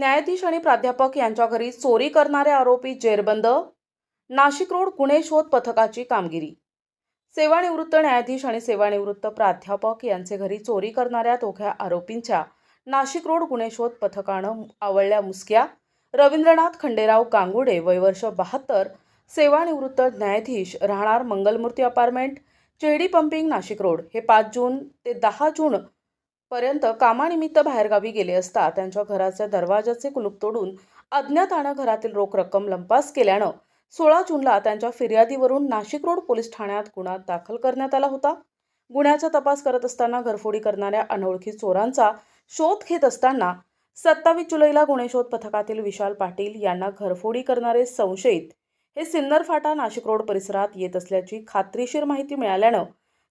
न्यायाधीश आणि प्राध्यापक यांच्या घरी चोरी करणारे आरोपी जेरबंद नाशिक रोड गुन्हे शोध पथकाची कामगिरी. सेवानिवृत्त न्यायाधीश आणि सेवानिवृत्त प्राध्यापक यांचे घरी चोरी करणाऱ्या दोघ्या आरोपींच्या नाशिक रोड गुन्हे शोध पथकानं आवळल्या मुसक्या. रवींद्रनाथ खंडेराव गांगुडे वयवर्ष बहात्तर सेवानिवृत्त न्यायाधीश राहणार Mangalmurti apartment Chehdi pumping Nashik road. हे पाच जून ते दहा जून पर्यंत कामानिमित्त बाहेरगावी गेले असता त्यांच्या घराच्या दरवाजाचे कुलूप तोडून अज्ञातानं घरातील रोख रक्कम लंपास केल्यानं सोळा जूनला त्यांच्या फिर्यादीवरून नाशिक रोड पोलीस ठाण्यात गुन्हा दाखल करण्यात आला होता. गुन्ह्याचा तपास करत असताना घरफोडी करणाऱ्या अनोळखी चोरांचा शोध घेत असताना सत्तावीस जुलैला गुन्हे शोध पथकातील विशाल पाटील यांना घरफोडी करणारे संशयित हे सिन्नर फाटा नाशिक रोड परिसरात येत असल्याची खात्रीशीर माहिती मिळाल्यानं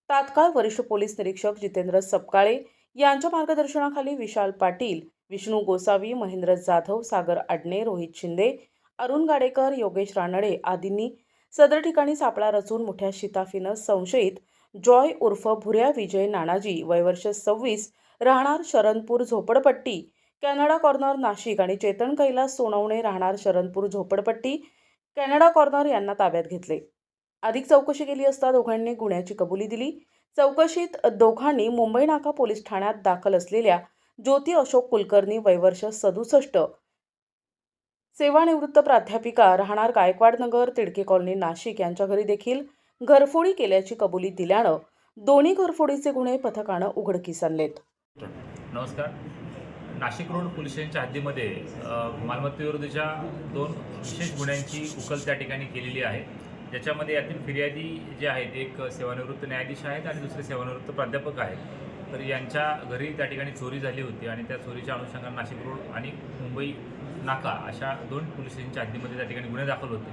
तात्काळ वरिष्ठ पोलीस निरीक्षक जितेंद्र सपकाळे यांच्या मार्गदर्शनाखाली विशाल पाटील विष्णू गोसावी महेंद्र जाधव सागर आडणे रोहित शिंदे अरुण गाडेकर योगेश रानडे आदींनी सदर ठिकाणी सापळा रचून मोठ्या शिताफीनं संशयित जॉय उर्फ भुऱ्या विजय नानाजी वयवर्ष सव्वीस राहणार शरणपूर झोपडपट्टी कॅनडा कॉर्नर नाशिक आणि चेतन कैलास सोनवणे राहणार शरणपूर झोपडपट्टी कॅनडा कॉर्नर यांना ताब्यात घेतले. अधिक चौकशी केली असता दोघांनी गुन्ह्याची कबुली दिली. चौकशीत दोघांनी मुंबई नाका पोलीस ठाण्यात दाखल असलेल्या ज्योती अशोक कुलकर्णी वयवर्ष सदुसष्ट. सेवानिवृत्त प्राध्यापिका राहणार गायकवाड नगर तिडके कॉलनी नाशिक यांच्या घरी देखील घरफोडी केल्याची कबुली दिल्यानं दोन्ही घरफोडीचे गुन्हे पथकानं उघडकीस आणलेत. नमस्कार. नाशिक रोड पोलीस स्टेशनच्या हद्दीमध्ये मालमत्तेविरुद्धच्या दोन विशेष गुन्ह्यांची उकल त्या ठिकाणी केलेली आहे. ज्याच्यामध्ये यातील फिर्यादी जे आहेत एक सेवानिवृत्त न्यायाधीश आहेत आणि दुसरे सेवानिवृत्त प्राध्यापक आहेत. तर यांच्या घरी त्या ठिकाणी चोरी झाली होती आणि त्या चोरीच्या अनुषंगाने नाशिक रोड आणि मुंबई नाका अशा दोन पोलीस स्टेशनच्या हद्दीमध्ये त्या ठिकाणी गुन्हे दाखल होते.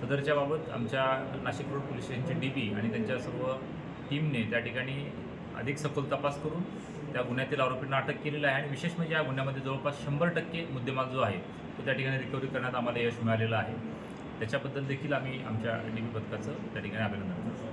सदरच्या बाबत आमच्या नाशिक रोड पोलीस स्टेशनचे डी पी आणि त्यांच्या सर्व टीमने त्या ठिकाणी अधिक सखोल तपास करून त्या गुन्ह्यातील आरोपींना अटक केलेलं आहे आणि विशेष म्हणजे या गुन्ह्यामध्ये जवळपास शंभर टक्के मुद्देमाल जो आहे तो त्या ठिकाणी रिकव्हरी करण्यात आम्हाला यश मिळालेलं आहे. त्याच्याबद्दल देखील आम्ही आमच्या डी पी पथकाचं त्या ठिकाणी अभिनंदन करतो.